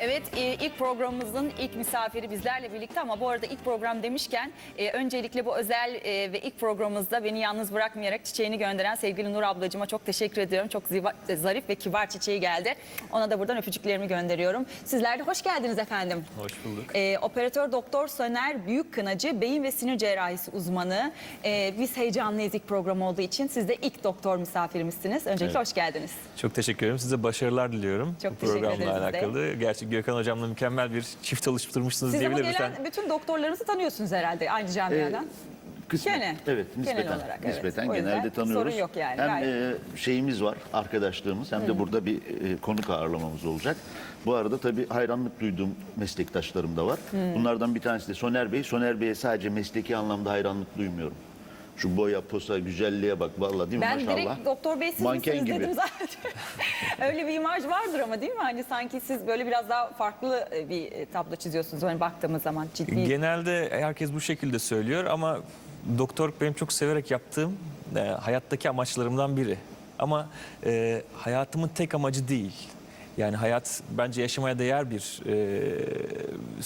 Evet e, ilk programımızın ilk misafiri bizlerle birlikte ama bu arada ilk program demişken e, öncelikle bu özel e, ve ilk programımızda beni yalnız bırakmayarak çiçeğini gönderen sevgili Nur ablacığıma çok teşekkür ediyorum. Çok ziva- zarif ve kibar çiçeği geldi. Ona da buradan öpücüklerimi gönderiyorum. Sizler de hoş geldiniz efendim. Hoş bulduk. E, operatör Doktor Söner Büyük Kınacı, beyin ve sinir cerrahisi uzmanı. E, biz heyecanlıyız ilk program olduğu için. Siz de ilk doktor misafirimizsiniz. Öncelikle hoş geldiniz. Çok teşekkür ederim. Size başarılar diliyorum. Çok bu teşekkür programla ederiz biz Gökhan Hocam'la mükemmel bir çift çalıştırmışsınız Siz ama diyebiliriz. gelen Ben- bütün doktorlarınızı tanıyorsunuz herhalde aynı camiadan. Kısmen. Gene. Evet, Genel nispeten. olarak, evet. nispeten O yüzden genelde tanıyoruz. sorun yok yani, Hem e, şeyimiz var, arkadaşlığımız hem de burada bir e, konuk ağırlamamız olacak. Bu arada tabii hayranlık duyduğum meslektaşlarım da var. Bunlardan bir tanesi de Soner Bey. Soner Bey'e sadece mesleki anlamda hayranlık duymuyorum. Şu boya, posa, güzelliğe bak vallahi değil mi Ben maşallah. direkt doktor bey siz Manken misiniz gibi. dedim zaten. Öyle bir imaj vardır ama değil mi? Hani sanki siz böyle biraz daha farklı e, bir e, tablo çiziyorsunuz. Hani baktığımız zaman ciddi. Genelde herkes bu şekilde söylüyor ama doktorluk benim çok severek yaptığım e, hayattaki amaçlarımdan biri. Ama e, hayatımın tek amacı değil. Yani hayat bence yaşamaya değer bir e,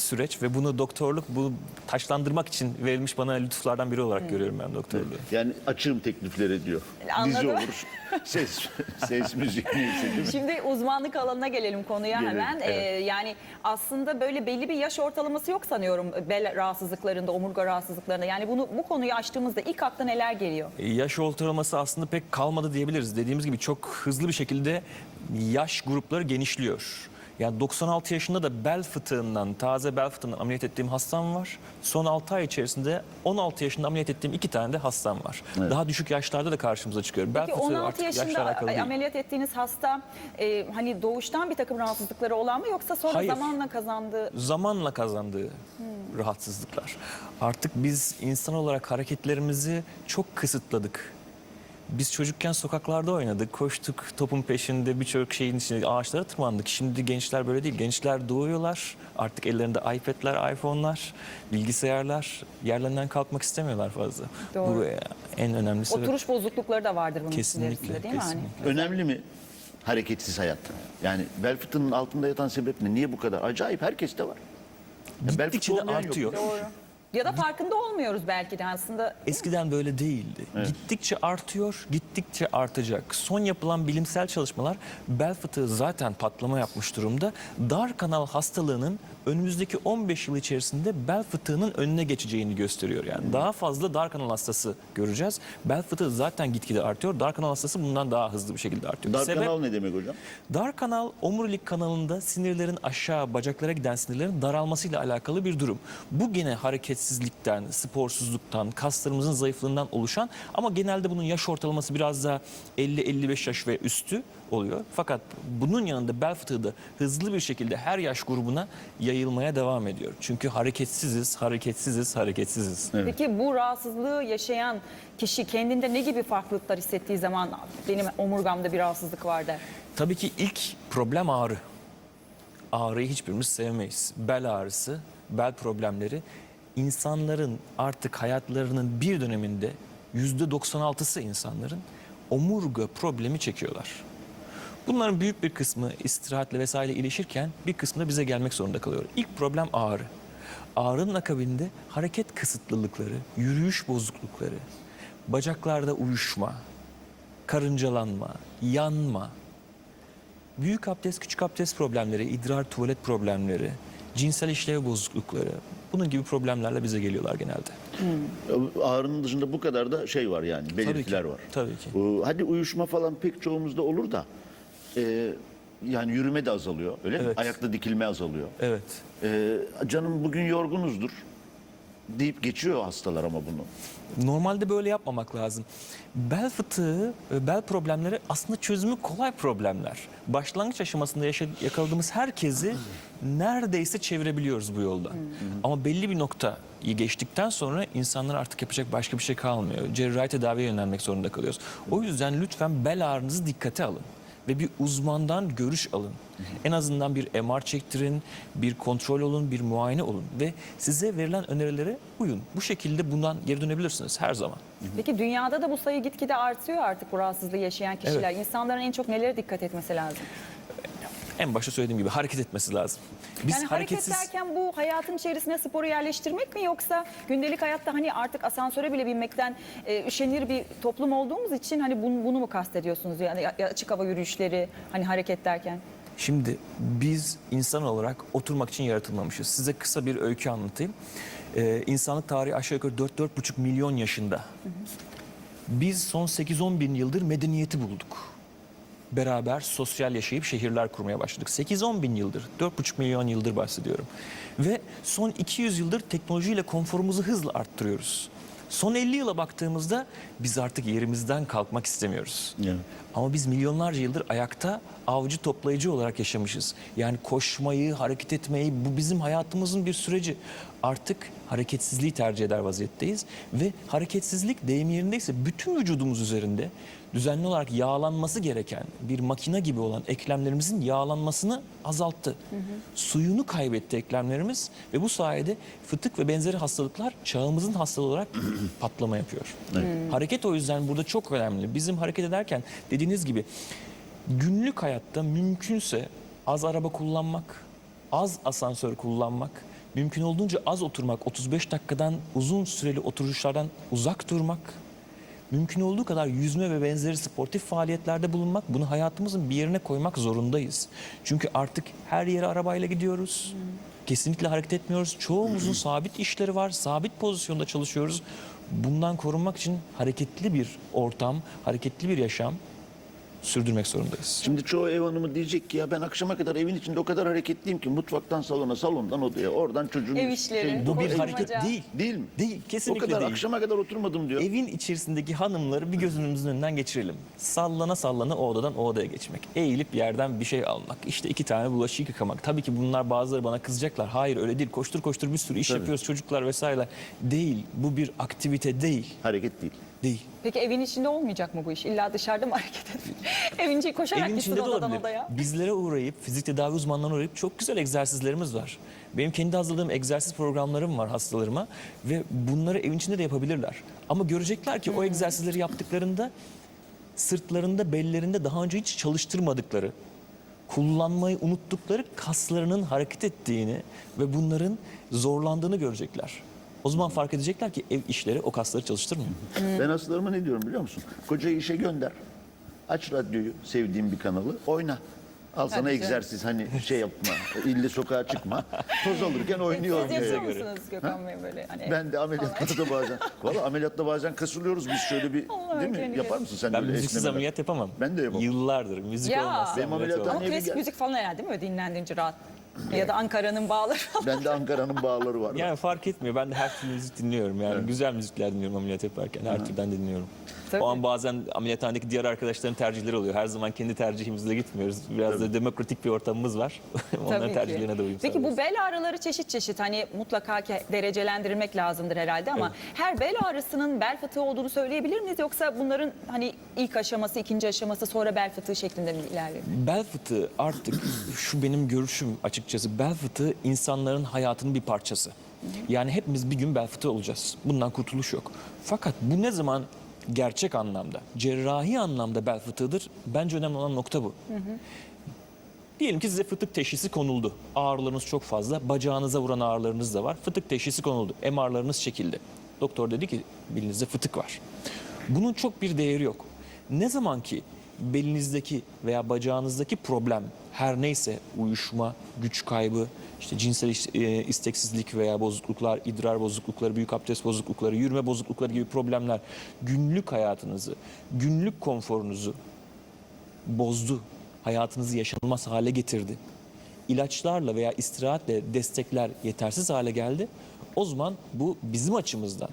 süreç ve bunu doktorluk bu taşlandırmak için verilmiş bana lütuflardan biri olarak görüyorum ben doktorluğu. Yani açığım tekliflere diyor. Anladım. Dizi olur, ses, ses müzik neyse değil mi? Şimdi uzmanlık alanına gelelim konuya Gelelim, hemen. evet. Ee, yani aslında böyle belli bir yaş ortalaması yok sanıyorum bel rahatsızlıklarında, omurga rahatsızlıklarında. Yani bunu bu konuyu açtığımızda ilk akla neler geliyor? E, Yaş ortalaması aslında pek kalmadı diyebiliriz. Dediğimiz gibi çok hızlı bir şekilde yaş grupları genişliyor. Yani 96 yaşında da bel fıtığından, taze bel fıtığından ameliyat ettiğim hastam var. Son 6 ay içerisinde 16 yaşında ameliyat ettiğim iki tane de hastam var. Daha düşük yaşlarda da karşımıza çıkıyor. Bel Peki fıtığı 16 artık yaşla yaşında alakalı değil. ameliyat ettiğiniz hasta e, hani doğuştan bir takım rahatsızlıkları olan mı yoksa sonra Hayır. zamanla kazandığı zamanla kazandığı rahatsızlıklar. Artık biz insan olarak hareketlerimizi çok kısıtladık. Biz çocukken sokaklarda oynadık, koştuk topun peşinde birçok şeyin içinde ağaçlara tırmandık. Şimdi gençler böyle değil. Gençler doğuyorlar. Artık ellerinde iPad'ler, iPhone'lar, bilgisayarlar. Yerlerinden kalkmak istemiyorlar fazla. Doğru. Bu en önemli sebep. oturuş bozuklukları da vardır bunun Kesinlikle, içerisinde değil mi? Hani? Önemli mi hareketsiz hayat? Yani bel fıtığının altında yatan sebep ne? Niye bu kadar? Acayip herkeste var. Ya bel Gittikçe de olmayan yok. artıyor. Doğru. Ya da farkında olmuyoruz belki de aslında. Eskiden böyle değildi. Gittikçe artıyor, gittikçe artacak. Son yapılan bilimsel çalışmalar bel fıtığı zaten patlama yapmış durumda. Dar kanal hastalığının önümüzdeki 15 yıl içerisinde bel fıtığının önüne geçeceğini gösteriyor. Yani daha fazla dar kanal hastası göreceğiz. Bel fıtığı zaten gitgide artıyor. Dar kanal hastası bundan daha hızlı bir şekilde artıyor. Dar Sebep- kanal ne demek hocam? Dar kanal omurilik kanalında sinirlerin aşağı bacaklara giden sinirlerin daralmasıyla alakalı bir durum. Bu gene hareketsizlikten, sporsuzluktan, kaslarımızın zayıflığından oluşan ama genelde bunun yaş ortalaması biraz daha 50-55 yaş ve üstü oluyor. Fakat bunun yanında bel fıtığı da hızlı bir şekilde her yaş grubuna yayılmaya devam ediyor. Çünkü hareketsiziz, hareketsiziz, hareketsiziz. Peki bu rahatsızlığı yaşayan kişi kendinde ne gibi farklılıklar hissettiği zaman benim omurgamda bir rahatsızlık var der. Tabii ki ilk problem ağrı. Ağrıyı hiçbirimiz sevmeyiz. Bel ağrısı, bel problemleri insanların artık hayatlarının bir döneminde yüzde 96'sı insanların omurga problemi çekiyorlar. Bunların büyük bir kısmı istirahatle vesaire iyileşirken bir kısmı da bize gelmek zorunda kalıyor. İlk problem ağrı. Ağrının akabinde hareket kısıtlılıkları, yürüyüş bozuklukları, bacaklarda uyuşma, karıncalanma, yanma, büyük abdest, küçük abdest problemleri, idrar, tuvalet problemleri, cinsel işlev bozuklukları, bunun gibi problemlerle bize geliyorlar genelde. Ağrının dışında bu kadar da şey var yani belirtiler var. Tabii ki. Ee, Hadi uyuşma falan pek çoğumuzda olur da e, yani yürüme de azalıyor öyle mi? Evet. Ayakta dikilme azalıyor. Evet. Ee, canım bugün yorgunuzdur deyip geçiyor hastalar ama bunu. Normalde böyle yapmamak lazım. Bel fıtığı, ve bel problemleri aslında çözümü kolay problemler. Başlangıç aşamasında yakaladığımız herkesi neredeyse çevirebiliyoruz bu yoldan. Ama belli bir noktayı geçtikten sonra insanlar artık yapacak başka bir şey kalmıyor. Cerrahi tedaviye yönelmek zorunda kalıyoruz. O yüzden lütfen bel ağrınızı dikkate alın ve bir uzmandan görüş alın. En azından bir MR çektirin, bir kontrol olun, bir muayene olun ve size verilen önerilere uyun. Bu şekilde bundan geri dönebilirsiniz her zaman. Peki dünyada da bu sayı gitgide artıyor artık bu rahatsızlığı yaşayan kişiler. Evet. İnsanların en çok nelere dikkat etmesi lazım? En başta söylediğim gibi hareket etmesi lazım. Biz yani hareketsiz hareket derken bu hayatın içerisine sporu yerleştirmek mi yoksa gündelik hayatta hani artık asansöre bile binmekten e, üşenir bir toplum olduğumuz için hani bunu, bunu mu kastediyorsunuz yani ya- ya açık hava yürüyüşleri hani hareket derken? Şimdi biz insan olarak oturmak için yaratılmamışız. Size kısa bir öykü anlatayım. Ee, insanlık tarihi aşağı yukarı 4-4,5 milyon yaşında. Biz son 8-10 bin yıldır medeniyeti bulduk. Beraber sosyal yaşayıp şehirler kurmaya başladık. 8-10 bin yıldır, 4,5 milyon yıldır bahsediyorum. Ve son 200 yıldır teknolojiyle konforumuzu hızla arttırıyoruz. Son 50 yıla baktığımızda biz artık yerimizden kalkmak istemiyoruz. Evet. Ama biz milyonlarca yıldır ayakta avcı toplayıcı olarak yaşamışız. Yani koşmayı, hareket etmeyi bu bizim hayatımızın bir süreci. Artık hareketsizliği tercih eder vaziyetteyiz ve hareketsizlik deyim yerindeyse bütün vücudumuz üzerinde düzenli olarak yağlanması gereken bir makine gibi olan eklemlerimizin yağlanmasını azalttı. Suyunu kaybetti eklemlerimiz ve bu sayede fıtık ve benzeri hastalıklar çağımızın hastalığı olarak patlama yapıyor. Hareket o yüzden burada çok önemli. Bizim hareket ederken dediğiniz gibi günlük hayatta mümkünse az araba kullanmak, az asansör kullanmak, mümkün olduğunca az oturmak, 35 dakikadan uzun süreli oturuşlardan uzak durmak, mümkün olduğu kadar yüzme ve benzeri sportif faaliyetlerde bulunmak, bunu hayatımızın bir yerine koymak zorundayız. Çünkü artık her yere arabayla gidiyoruz. Kesinlikle hareket etmiyoruz. Çoğumuzun sabit işleri var, sabit pozisyonda çalışıyoruz. Bundan korunmak için hareketli bir ortam, hareketli bir yaşam sürdürmek zorundayız. Şimdi çoğu ev hanımı diyecek ki ya ben akşama kadar evin içinde o kadar hareketliyim ki mutfaktan salona, salondan odaya, oradan çocuğun... Ev işleri. Bu bir hareket değil. Değil mi? Değil, O kesinlikle kadar değil. akşama kadar oturmadım diyor. Evin içerisindeki hanımları bir gözümüzün önünden geçirelim. Sallana sallana o odadan o odaya geçmek. Eğilip yerden bir şey almak. İşte iki tane bulaşık yıkamak. Tabii ki bunlar bazıları bana kızacaklar. Hayır öyle değil. Koştur koştur bir sürü iş Tabii. yapıyoruz çocuklar vesaire. Değil. Bu bir aktivite değil. Hareket değil. Değil. Peki evin içinde olmayacak mı bu iş? İlla dışarıda mı hareket edin? Evin içi koşarak Evin gitsin içinde de odadan olabilir. odaya. Bizlere uğrayıp, fizik tedavi uzmanlarına uğrayıp çok güzel egzersizlerimiz var. Benim kendi hazırladığım egzersiz programlarım var hastalarıma ve bunları evin içinde de yapabilirler. Ama görecekler ki o egzersizleri yaptıklarında sırtlarında, bellerinde daha önce hiç çalıştırmadıkları, kullanmayı unuttukları kaslarının hareket ettiğini ve bunların zorlandığını görecekler. O zaman fark edecekler ki ev işleri o kasları çalıştırmıyor. Ben hastalarıma ne diyorum biliyor musun? Kocayı işe gönder. Aç radyoyu, sevdiğin bir kanalı, oyna. Al sana Hadi egzersiz hani şey yapma, ille sokağa çıkma. Toz alırken oynuyor. Siz yapıyor oynuyor. musunuz Gökhan Bey böyle? Hani Ben de ameliyatta da bazen. Valla ameliyatta bazen kasılıyoruz biz şöyle bir Allah değil mi? kendi Yapar mısın sen Ben öyle müziksiz esnemeler? ameliyat yapamam. Ben de yapamam. Yıllardır müzik Ya. olmazsa Benim ameliyat ameliyattan ama olmaz. evi klasik gel- müzik falan herhalde değil mi? Öyle dinlendiğince rahat. Ya da Ankara'nın bağları falan. Ben de Ankara'nın bağları var. Yani fark etmiyor. Ben de her türlü müzik dinliyorum. Yani Evet. güzel müzikler dinliyorum ameliyat yaparken. Her türden dinliyorum. Tabii. O an bazen ameliyathanedeki diğer arkadaşların tercihleri oluyor. Her zaman kendi tercihimizle gitmiyoruz. Biraz da demokratik bir ortamımız var. Onların Tabii ki. tercihlerine de uyum Peki sağlıyoruz. bu bel ağrıları çeşit çeşit hani mutlaka ki derecelendirmek lazımdır herhalde ama her bel ağrısının bel fıtığı olduğunu söyleyebilir miyiz yoksa bunların hani ilk aşaması, ikinci aşaması sonra bel fıtığı şeklinde mi ilerliyor? Bel fıtığı artık şu benim görüşüm açıkçası. Bel fıtığı insanların hayatının bir parçası. Yani hepimiz bir gün bel fıtığı olacağız. Bundan kurtuluş yok. Fakat bu ne zaman gerçek anlamda, cerrahi anlamda bel fıtığıdır? Bence önemli olan nokta bu. Diyelim ki size fıtık teşhisi konuldu. Ağrılarınız çok fazla. Bacağınıza vuran ağrılarınız da var. Fıtık teşhisi konuldu. MR'larınız çekildi. Doktor dedi ki belinizde fıtık var. Bunun çok bir değeri yok. Ne zaman ki belinizdeki veya bacağınızdaki problem her neyse uyuşma, güç kaybı, işte cinsel e, isteksizlik veya bozukluklar, idrar bozuklukları, büyük abdest bozuklukları, yürüme bozuklukları gibi problemler günlük hayatınızı, günlük konforunuzu bozdu. Hayatınızı yaşanılmaz hale getirdi. İlaçlarla veya istirahatle destekler yetersiz hale geldi. O zaman bu bizim açımızdan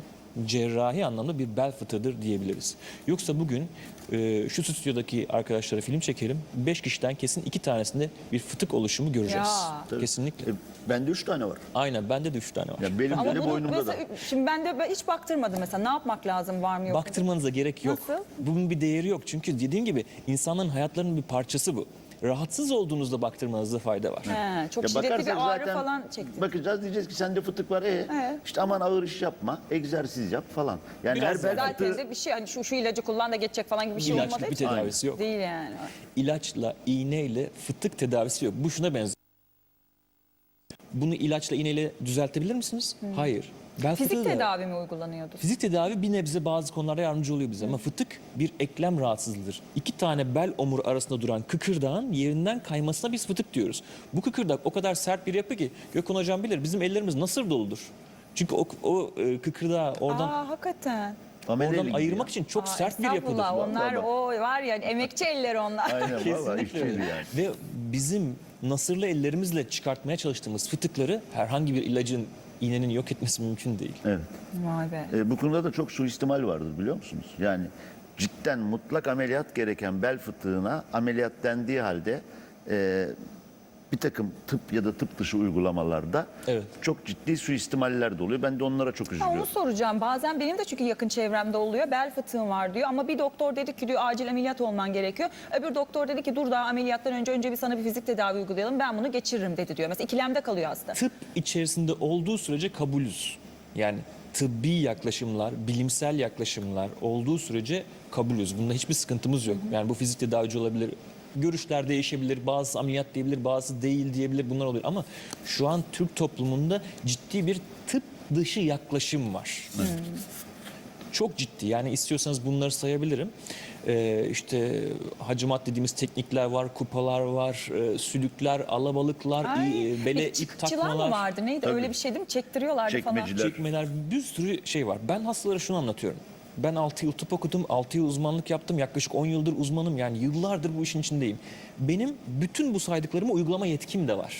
cerrahi anlamda bir bel fıtığıdır diyebiliriz. Yoksa bugün e, şu stüdyodaki arkadaşlara film çekelim. Beş kişiden kesin iki tanesinde bir fıtık oluşumu göreceğiz. Ya. Tabii. Kesinlikle. E, bende üç tane var. Aynen bende de üç tane var. Ya belimde Ama de bunu boynumda da. mesela, şimdi ben de ben hiç baktırmadım mesela ne yapmak lazım var mı yok mu? Baktırmanıza gerek yok. Nasıl? Bunun bir değeri yok. Çünkü dediğim gibi insanların hayatlarının bir parçası bu. Rahatsız olduğunuzda baktırmanızda fayda var. He, çok Ya şiddetli bakarsak bir ağrı zaten falan çekti. Bakacağız diyeceğiz ki sende fıtık var. E, Evet. işte aman ağır iş yapma, egzersiz yap falan. Yani Biraz her bel Zaten fıtığı de bir şey hani şu, şu ilacı kullan da geçecek falan gibi bir şey İlaçlı olmadığı bir tedavisi yok. Değil yani. İlaçla, iğneyle fıtık tedavisi yok. Bu şuna benziyor. Bunu ilaçla, iğneyle düzeltebilir misiniz? Hayır. Fıtığı Fizik da- tedavi mi uygulanıyordu? Fizik tedavi bir nebze bazı konularda yardımcı oluyor bize ama fıtık bir eklem rahatsızlığıdır. İki tane bel omur arasında duran kıkırdağın yerinden kaymasına biz fıtık diyoruz. Bu kıkırdak o kadar sert bir yapı ki Gökhan Hocam bilir bizim ellerimiz nasır doludur. Çünkü o, o e, kıkırdağı oradan Aa hakikaten. ameleyle oradan gibi ayırmak ya. için çok Aa, sert bir yapıdır. estağfurullah, Onlar Vallahi o var ya emekçi eller onlar. Aynen valla Kesinlikle işçiydi öyle. yani. Ve bizim nasırlı ellerimizle çıkartmaya çalıştığımız fıtıkları herhangi bir ilacın, iğnenin yok etmesi mümkün değil. Evet. Vay be. E, bu konuda da çok suistimal vardır biliyor musunuz? Yani cidden mutlak ameliyat gereken bel fıtığına ameliyat dendiği halde e, bir takım tıp ya da tıp dışı uygulamalarda Evet. çok ciddi suistimaller de oluyor. Ben de onlara çok Ha, üzülüyorum. onu soracağım. Bazen benim de çünkü yakın çevremde oluyor. Bel fıtığım var diyor ama bir doktor dedi ki diyor acil ameliyat olman gerekiyor. Öbür doktor dedi ki dur daha ameliyattan önce önce bir sana bir fizik tedavi uygulayalım. Ben bunu geçiririm dedi diyor. Mesela ikilemde kalıyor hasta. tıp içerisinde olduğu sürece kabulüz. Yani tıbbi yaklaşımlar, bilimsel yaklaşımlar olduğu sürece kabulüz. Bunda hiçbir sıkıntımız yok. Yani bu fizik tedavici olabilir. Görüşler değişebilir. Bazısı ameliyat diyebilir, bazısı değil diyebilir. Bunlar oluyor. Ama şu an Türk toplumunda ciddi bir tıp dışı yaklaşım var. Çok ciddi. Yani istiyorsanız bunları sayabilirim. Ee, işte hacimat dediğimiz teknikler var, kupalar var, e, sülükler, alabalıklar, Ay, i- bele bir ip takmalar. mı vardı neydi Tabii. öyle bir şey değil mi? Çektiriyorlardı falan. Çekmeciler. çekmeler bir sürü şey var. Ben hastalara şunu anlatıyorum. Ben 6 yıl tıp okudum, 6 yıl uzmanlık yaptım. Yaklaşık 10 yıldır uzmanım. Yani yıllardır bu işin içindeyim. Benim bütün bu saydıklarımı uygulama yetkim de var.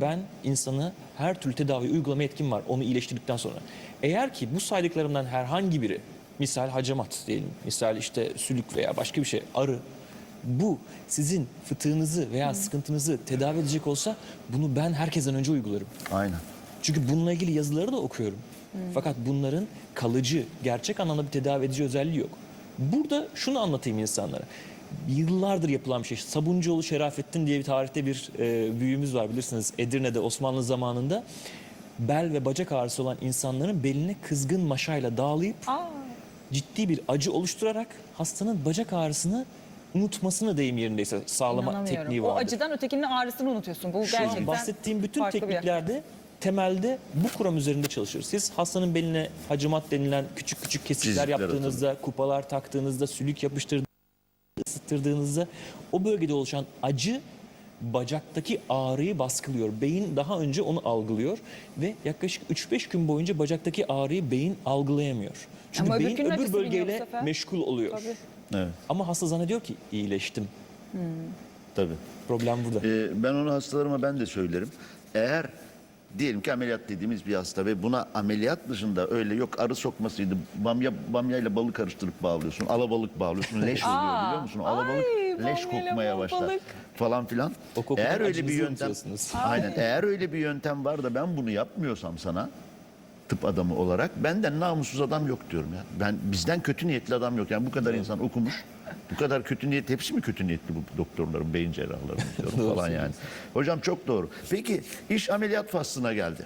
Ben insanı her türlü tedavi uygulama yetkim var onu iyileştirdikten sonra. Eğer ki bu saydıklarımdan herhangi biri, misal hacamat diyelim, misal işte sülük veya başka bir şey, arı, bu sizin fıtığınızı veya sıkıntınızı tedavi edecek olsa bunu ben herkesten önce uygularım. Aynen. Çünkü bununla ilgili yazıları da okuyorum. Fakat bunların kalıcı, gerçek anlamda bir tedavi edici özelliği yok. Burada şunu anlatayım insanlara. Yıllardır yapılan bir şey. Sabuncuoğlu Şerafettin diye bir tarihte bir e, büyüğümüz var bilirsiniz. Edirne'de Osmanlı zamanında bel ve bacak ağrısı olan insanların beline kızgın maşayla dağlayıp Aa, ciddi bir acı oluşturarak hastanın bacak ağrısını unutmasını deyim yerindeyse sağlama tekniği O vardır. acıdan ötekinin ağrısını unutuyorsun. Bu Şu an gerçekten bahsettiğim bütün tekniklerde temelde bu kuram üzerinde çalışır. Siz hastanın beline hacimat denilen küçük küçük kesikler Çizikler yaptığınızda, kupalar taktığınızda, sülük yapıştırdığınızda, ısıttırdığınızda o bölgede oluşan acı bacaktaki ağrıyı baskılıyor. Beyin daha önce onu algılıyor ve yaklaşık 3-5 gün boyunca bacaktaki ağrıyı beyin algılayamıyor. Çünkü Ama öbür beyin günün öbür acısı biniyor bu bölgeyle sefer. meşgul oluyor. Tabii. Evet. Ama hasta zannediyor ki iyileştim. Tabii. Problem burada. Ee, ben onu hastalarıma ben de söylerim. Eğer diyelim ki ameliyat dediğimiz bir hasta ve buna ameliyat dışında öyle yok arı sokmasıydı. Bamya bamyayla balık karıştırıp bağlıyorsun. Alabalık bağlıyorsun. Leş oluyor Aa, biliyor musun? Alabalık ay, leş kokmaya başlar. balık. Falan filan. O Eğer öyle bir yöntem. Aynen. Eğer öyle bir yöntem var da ben bunu yapmıyorsam sana tıp adamı olarak benden namussuz adam yok diyorum ya. Ben bizden kötü niyetli adam yok. Yani bu kadar insan okumuş. Bu kadar kötü niyet hepsi mi kötü niyetli bu doktorların, beyin cerrahlarının diyorum falan yani. Hocam çok doğru. Peki iş ameliyat faslına geldi.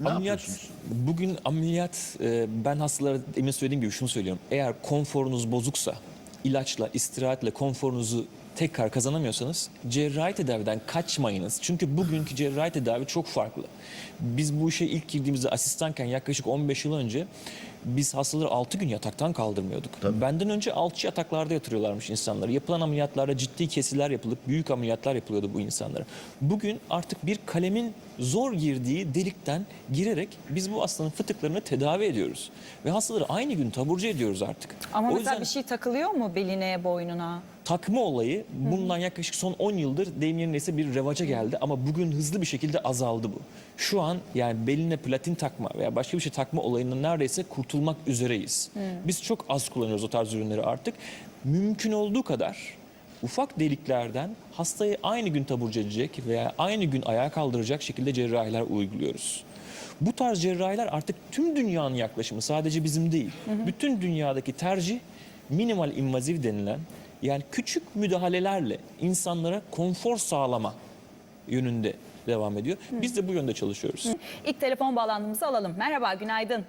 Ne ameliyat, bugün ameliyat e, ben hastalara emin söylediğim gibi şunu söylüyorum. Eğer konforunuz bozuksa ilaçla, istirahatle konforunuzu tekrar kazanamıyorsanız cerrahi tedaviden kaçmayınız. Çünkü bugünkü cerrahi tedavi çok farklı. Biz bu işe ilk girdiğimizde asistanken yaklaşık 15 yıl önce biz hastaları 6 gün yataktan kaldırmıyorduk. Benden önce alçı yataklarda yatırıyorlarmış insanları. Yapılan ameliyatlarda ciddi kesiler yapılıp büyük ameliyatlar yapılıyordu bu insanlara. Bugün artık bir kalemin zor girdiği delikten girerek biz bu hastanın fıtıklarını tedavi ediyoruz. Ve hastaları aynı gün taburcu ediyoruz artık. Ama o mesela yüzden bir şey takılıyor mu beline, boynuna? takma olayı bundan yaklaşık son 10 yıldır deyim yerindeyse bir revaca geldi ama bugün hızlı bir şekilde azaldı bu. Şu an yani beline platin takma veya başka bir şey takma olayından neredeyse kurtulmak üzereyiz. Biz çok az kullanıyoruz o tarz ürünleri artık. Mümkün olduğu kadar ufak deliklerden hastayı aynı gün taburcu edecek veya aynı gün ayağa kaldıracak şekilde cerrahiler uyguluyoruz. Bu tarz cerrahiler artık tüm dünyanın yaklaşımı sadece bizim değil. Bütün dünyadaki tercih minimal invaziv denilen Yani küçük müdahalelerle insanlara konfor sağlama yönünde devam ediyor. Biz de bu yönde çalışıyoruz. İlk telefon bağlantımızı alalım. Merhaba, günaydın.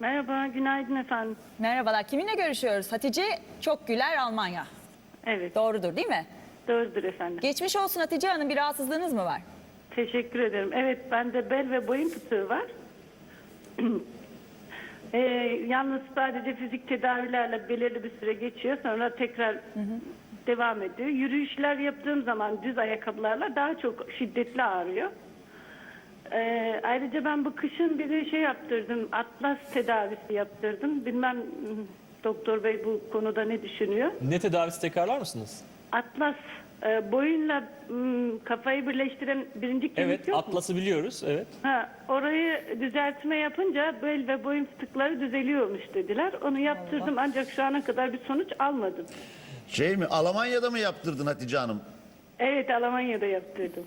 Merhaba, günaydın efendim. Merhabalar. Kiminle görüşüyoruz? Hatice Çokgüler Almanya. Evet, Doğrudur değil mi? doğrudur efendim. Geçmiş olsun Hatice Hanım. Bir rahatsızlığınız mı var? Teşekkür ederim. Evet, bende bel ve boyun fıtığı var. Ee, yalnız sadece fizik tedavilerle belirli bir süre geçiyor. Sonra tekrar devam ediyor. Yürüyüşler yaptığım zaman düz ayakkabılarla daha çok şiddetli ağrıyor. Ee, ayrıca ben bu kışın bir de şey yaptırdım. Atlas tedavisi yaptırdım. Bilmem doktor bey bu konuda ne düşünüyor? Ne tedavisi tekrarlar mısınız? Atlas e, boyunla m, kafayı birleştiren birinci kemik Evet, yok mu? Atlas'ı biliyoruz. Evet. Ha, orayı düzeltme yapınca bel ve boyun fıtıkları düzeliyormuş dediler. Onu yaptırdım ancak şu ana kadar bir sonuç almadım. Şey mi Almanya'da mı yaptırdın Hatice Hanım? Evet Almanya'da yaptırdım.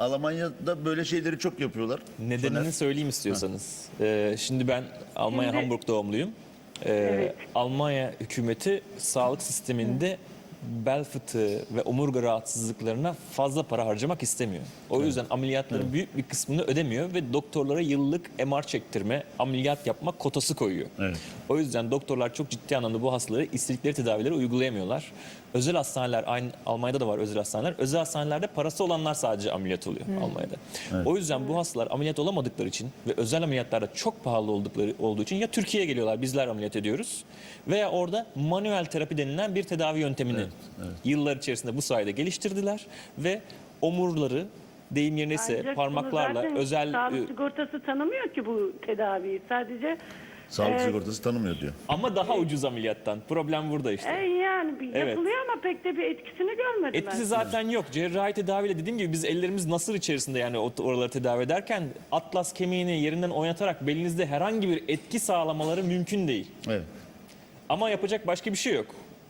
Almanya'da böyle şeyleri çok yapıyorlar. Nedenini söyleyeyim istiyorsanız. Ee, şimdi ben Almanya Şimdi- Hamburg doğumluyum. Ee, Evet. Almanya hükümeti sağlık sisteminde bel fıtığı ve omurga rahatsızlıklarına fazla para harcamak istemiyor. O yüzden ameliyatların büyük bir kısmını ödemiyor ve doktorlara yıllık MR çektirme, ameliyat yapma kotası koyuyor. Evet. O yüzden doktorlar çok ciddi anlamda bu hastaları istedikleri tedavileri uygulayamıyorlar. Özel hastaneler, aynı Almanya'da da var özel hastaneler. Özel hastanelerde parası olanlar sadece ameliyat oluyor Almanya'da. O yüzden bu hastalar ameliyat olamadıkları için ve özel ameliyatlarda çok pahalı oldukları olduğu için ya Türkiye'ye geliyorlar bizler ameliyat ediyoruz veya orada manuel terapi denilen bir tedavi yöntemini yıllar içerisinde bu sayede geliştirdiler ve omurları deyim yerine ise parmaklarla özel Sağlık e, sigortası tanımıyor ki bu tedaviyi. Sadece Sağlık Evet. sigortası tanımıyor diyor. ama daha ucuz ameliyattan. Problem burada işte. e, yani bir Evet. yapılıyor ama pek de bir etkisini görmedim Etkisi ben. zaten yok. Cerrahi tedaviyle dediğim gibi biz ellerimiz nasır içerisinde yani o- oraları tedavi ederken atlas kemiğini yerinden oynatarak belinizde herhangi bir etki sağlamaları mümkün değil. Evet. Ama yapacak başka bir şey yok.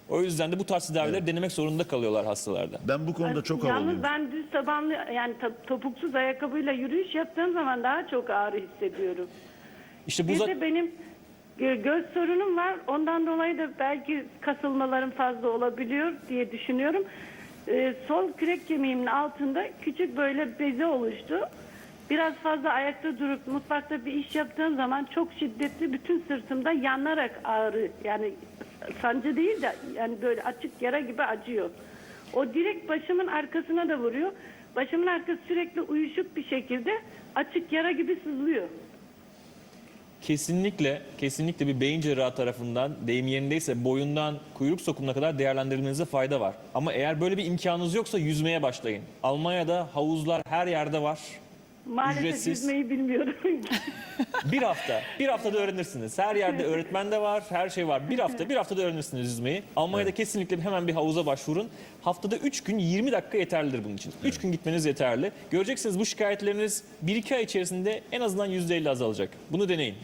O yüzden de bu tarz tedavileri denemek zorunda kalıyorlar hastalarda. Ben bu konuda çok havalıyım. Yalnız ben düz tabanlı yani ta- topuksuz ayakkabıyla yürüyüş yaptığım zaman daha çok ağrı hissediyorum. İşte bu Bir za- de benim göz sorunum var. Ondan dolayı da belki kasılmalarım fazla olabiliyor diye düşünüyorum. Ee, sol kürek kemiğimin altında küçük böyle beze oluştu. Biraz fazla ayakta durup mutfakta bir iş yaptığım zaman çok şiddetli bütün sırtımda yanarak ağrı yani sancı değil de yani böyle açık yara gibi acıyor. O direkt başımın arkasına da vuruyor. Başımın arkası sürekli uyuşuk bir şekilde açık yara gibi sızlıyor. Kesinlikle kesinlikle bir beyin cerrahı tarafından deyim yerindeyse boyundan kuyruk sokumuna kadar değerlendirmenize fayda var. Ama eğer böyle bir imkanınız yoksa yüzmeye başlayın. Almanya'da havuzlar her yerde var. Maalesef Ücretsiz. yüzmeyi bilmiyorum. Bir hafta, bir haftada öğrenirsiniz. Her yerde öğretmen de var, her şey var. Bir hafta, bir haftada öğrenirsiniz yüzmeyi. Almanya'da kesinlikle hemen bir havuza başvurun. Haftada 3 gün 20 dakika yeterlidir bunun için. 3 gün gitmeniz yeterli. Göreceksiniz bu şikayetleriniz 1-2 ay içerisinde en azından %50 azalacak. Bunu deneyin.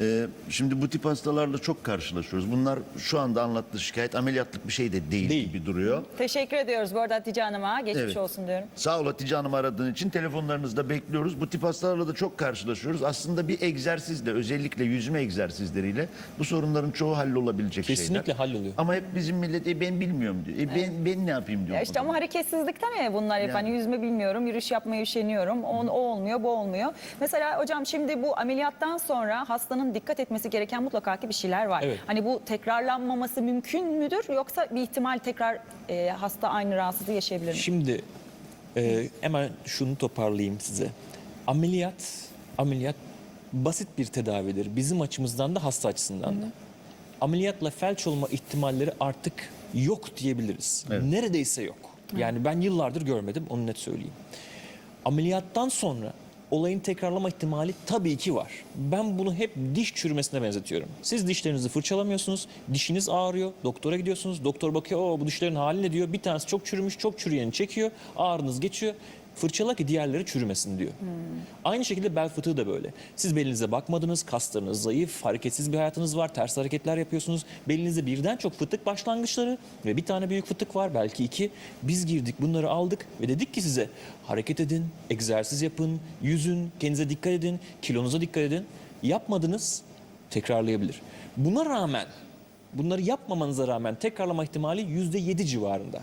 Ee, şimdi bu tip hastalarla çok karşılaşıyoruz. Bunlar şu anda anlattığı şikayet ameliyatlık bir şey de değil, Değil. gibi duruyor. Teşekkür ediyoruz bu arada Hatice Hanım'a. Geçmiş Evet. olsun diyorum. Sağ ol Hatice Hanım aradığın için telefonlarınızda bekliyoruz. Bu tip hastalarla da çok karşılaşıyoruz. Aslında bir egzersizle özellikle yüzme egzersizleriyle bu sorunların çoğu hallolabilecek şeyler. Kesinlikle halloluyor. Ama hep bizim millet e, ben bilmiyorum diyor. E, ben, ben ne yapayım diyor. Ya işte ama hareketsizlikte mi bunlar hep? Yani. Hani yüzme bilmiyorum, yürüyüş yapmayı üşeniyorum. O, o olmuyor, bu olmuyor. Mesela hocam şimdi bu ameliyattan sonra hastanın dikkat etmesi gereken mutlaka ki bir şeyler var. Evet. Hani bu tekrarlanmaması mümkün müdür? Yoksa bir ihtimal tekrar e, hasta aynı rahatsızlığı yaşayabilir mi? Şimdi e, hemen şunu toparlayayım size. Ameliyat, ameliyat basit bir tedavidir. Bizim açımızdan da hasta açısından da. Ameliyatla felç olma ihtimalleri artık yok diyebiliriz. Evet. Neredeyse yok. Yani ben yıllardır görmedim, onu net söyleyeyim. Ameliyattan sonra olayın tekrarlama ihtimali tabii ki var. Ben bunu hep diş çürümesine benzetiyorum. Siz dişlerinizi fırçalamıyorsunuz, dişiniz ağrıyor, doktora gidiyorsunuz. Doktor bakıyor, o bu dişlerin hali ne diyor. Bir tanesi çok çürümüş, çok çürüyeni çekiyor, ağrınız geçiyor. Fırçala ki diğerleri çürümesin diyor. Aynı şekilde bel fıtığı da böyle. Siz belinize bakmadınız, kaslarınız zayıf, hareketsiz bir hayatınız var, ters hareketler yapıyorsunuz. Belinizde birden çok fıtık başlangıçları ve bir tane büyük fıtık var, belki iki. Biz girdik, bunları aldık ve dedik ki size hareket edin, egzersiz yapın, yüzün, kendinize dikkat edin, kilonuza dikkat edin. Yapmadınız, tekrarlayabilir. Buna rağmen bunları yapmamanıza rağmen tekrarlama ihtimali %7 civarında.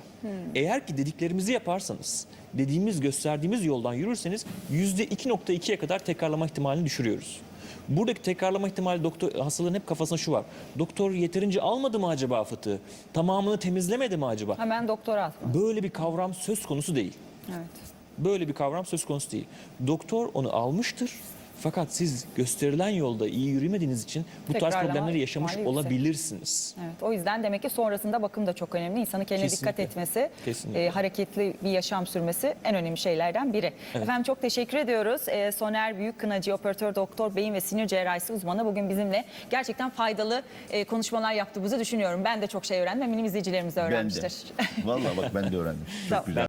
Eğer ki dediklerimizi yaparsanız, dediğimiz gösterdiğimiz yoldan yürürseniz %2.2'ye kadar tekrarlama ihtimalini düşürüyoruz. Buradaki tekrarlama ihtimali doktor hastaların hep kafasında şu var. Doktor yeterince almadı mı acaba fıtığı? Tamamını temizlemedi mi acaba? Hemen doktora atma. Böyle bir kavram söz konusu değil. Evet. Böyle bir kavram söz konusu değil. Doktor onu almıştır. Fakat siz gösterilen yolda iyi yürümediğiniz için bu tarz Tekrarlama problemleri yaşamış ihtimali yüksek. olabilirsiniz. Evet, o yüzden demek ki sonrasında bakım da çok önemli. İnsanın kendine dikkat Kesinlikle. etmesi, Kesinlikle. e, hareketli bir yaşam sürmesi en önemli şeylerden biri. Efendim çok teşekkür ediyoruz. E, Soner Büyükkınacı, operatör doktor, beyin ve sinir cerrahisi uzmanı bugün bizimle gerçekten faydalı e, konuşmalar yaptığımızı düşünüyorum. Ben de çok şey öğrendim. Eminim izleyicilerimiz de Ben de. öğrenmiştir. Vallahi bak ben de öğrendim. Tamam. Çok güzel.